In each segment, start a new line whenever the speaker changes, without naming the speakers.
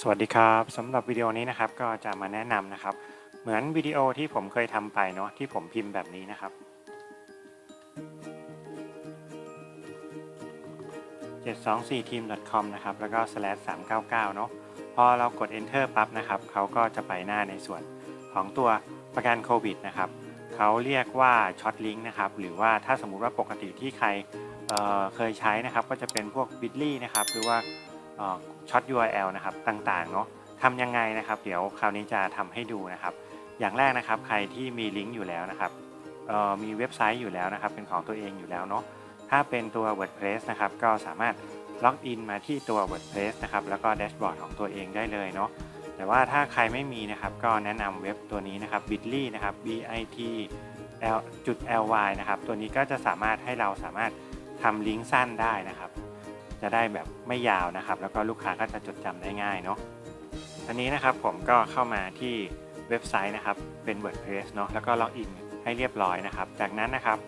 สวัสดีครับสำหรับวิดีโอนี้นะครับก็จะมาแนะนำนะครับ เหมือนวิดีโอที่ผมเคยทำไปเนาะที่ผมพิมพ์แบบนี้นะครับ 724team.com นะครับแล้วก็ slash 399 เนาะพอเรากด enter ปั๊บนะครับเขาก็จะไปหน้าในส่วนของตัวประกันโควิดนะครับเขาเรียกว่าช็อตลิงก์นะครับหรือว่าถ้าสมมุติว่าปกติที่ใครเเคยใช้นะครับก็จะเป็นพวก bitly นะครับหรือว่า ช็อต URL นะครับต่างๆเนาะทำยังไงนะครับเดี๋ยวคราวนี้จะทำให้ดูนะครับ อย่างแรกนะครับใครที่มีลิงก์อยู่แล้วนะครับมีเว็บไซต์อยู่แล้วนะครับ เป็นของตัวเองอยู่แล้วเนาะถ้าเป็นตัว WordPress นะครับก็สามารถล็อกอินมาที่ตัว WordPress นะครับแล้วก็แดชบอร์ดของตัวเองได้เลยเนาะแต่ว่าถ้าใครไม่มีนะครับก็แนะนำเว็บตัวนี้นะครับ bitly นะครับ bit l จุด ly นะครับตัวนี้ก็จะสามารถให้เราสามารถทำลิงก์สั้นได้นะครับ จะได้แบบไม่ยาวนะครับ แล้วก็ลูกค้าก็จะจดจำได้ง่ายเนาะอันนี้นะครับผมก็เข้ามาที่เว็บไซต์นะครับเป็น WordPress เนาะแล้วก็ล็อกอินให้เรียบร้อยนะครับ จากนั้นนะครับ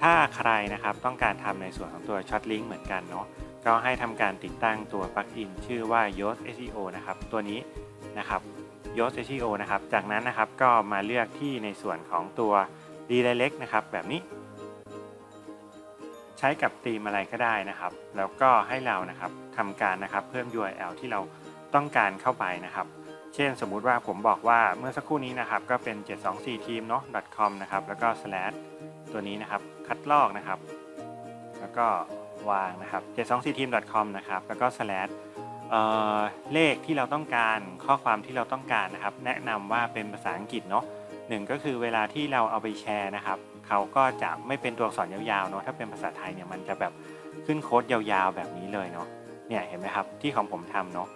ถ้าใครนะครับต้องการทำในส่วนของตัวช็อตลิงก์เหมือนกันเนาะก็ให้ทำการติดตั้งตัวปลั๊กอินชื่อว่า Yoast SEO นะครับตัวนี้นะครับ Yoast SEO นะครับจากนั้นนะครับก็มาเลือกที่ในส่วนของตัว Redirect นะครับแบบนี้ ช้กับธีมอะไรก็ได้นะครับ แล้วก็ให้เรานะครับทำการนะครับเพิ่ม URL ที่เราต้องการเข้าไปนะครับ เช่นสมมุติว่าผมบอกว่าเมื่อสักครู่นี้นะครับก็เป็น 724team เนาะ .com นะครับแล้วก็ slash ตัวนี้นะครับคัดลอกนะครับ แล้วก็วางนะครับ 724team .com นะครับแล้วก็ slash เอ่อเลขที่เราต้องการข้อความที่เราต้องการนะครับ แนะนำว่าเป็นภาษาอังกฤษเนาะหนึ่งก็คือเวลาที่เราเอาไปแชร์นะครับ เขาก็จะไม่เป็นตัวอักษรยาวๆเนาะถ้าเป็นภาษาไทยเนี่ยมันจะแบบขึ้นโค้ดยาวๆแบบนี้เลยเนาะเนี่ยเห็นไหมครับที่ของผมทำเนาะ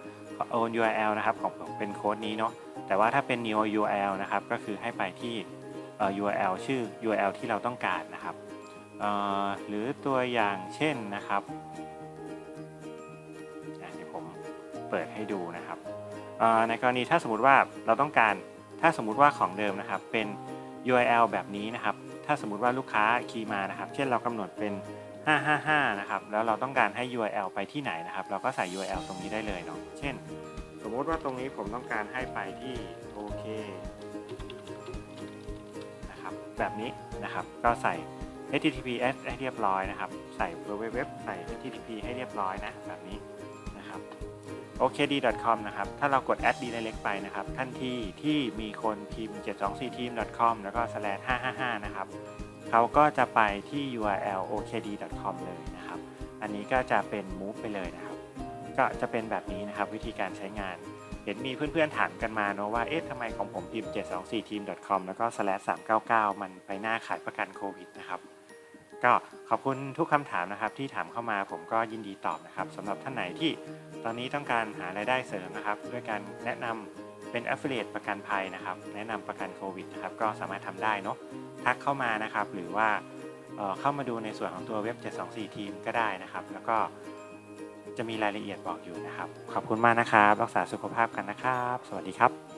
own URL นะครับของผมเป็นโค้ดนี้เนาะแต่ว่าถ้าเป็น new URL นะครับก็คือให้ไปที่เอ่อ URL ชื่อ URL ที่เราต้องการนะครับเอ่อหรือตัวอย่างเช่นนะครับเดี๋ยวผมเปิดให้ดูนะครับเอ่อในกรณีถ้าสมมติว่าเราต้องการถ้าสมมุติว่าของเดิมนะครับเป็น URL แบบนี้นะครับ ถ้าสมมติว่าลูกค้าคีย์มานะครับเช่นเรากำหนดเป็น 555 นะครับแล้วเราต้องการให้ URL ไปที่ไหนนะครับ เราก็ใส่ URL ตรงนี้ได้เลยเนาะเช่น สมมติว่าตรงนี้ผมต้องการให้ไปที่โอเคนะครับแบบนี้นะครับก็ใส่ https ให้เรียบร้อยนะครับ ใส่ www ใส่ http ให้เรียบร้อยนะแบบนี้ นะครับ okd.com นะครับ ถ้าเรากด add direct ไปนะครับ ทันทีที่มีคนพิมพ์ 724team.com แล้วก็ slash 555 นะครับเขาก็จะไปที่ URL okd.com เลยนะครับ อันนี้ก็จะเป็น move ไปเลยนะครับ ก็จะเป็นแบบนี้นะครับวิธีการใช้งาน เห็นมีเพื่อนๆถามกันมาเนาะว่า เอ๊ะทำไมของผมพิมพ์ 724team.com แล้วก็ slash 399 มันไปหน้าขายประกันโควิดนะครับ ก็ขอบคุณทุกคำถามนะครับที่ถามเข้ามาผมก็ยินดีตอบนะครับสำหรับท่านไหนที่ตอนนี้ต้องการหารายได้เสริมนะครับ ด้วยการแนะนำเป็น affiliate ประกันภัยนะครับ แนะนำประกันโควิดนะครับก็สามารถทำได้เนาะทักเข้ามานะครับหรือว่าเเข้ามาดูในส่วนของตัวเว็บ 724 ทีมก็ได้นะครับ แล้วก็จะมีรายละเอียดบอกอยู่นะครับ ขอบคุณมากนะครับ รักษาสุขภาพกันนะครับ สวัสดีครับ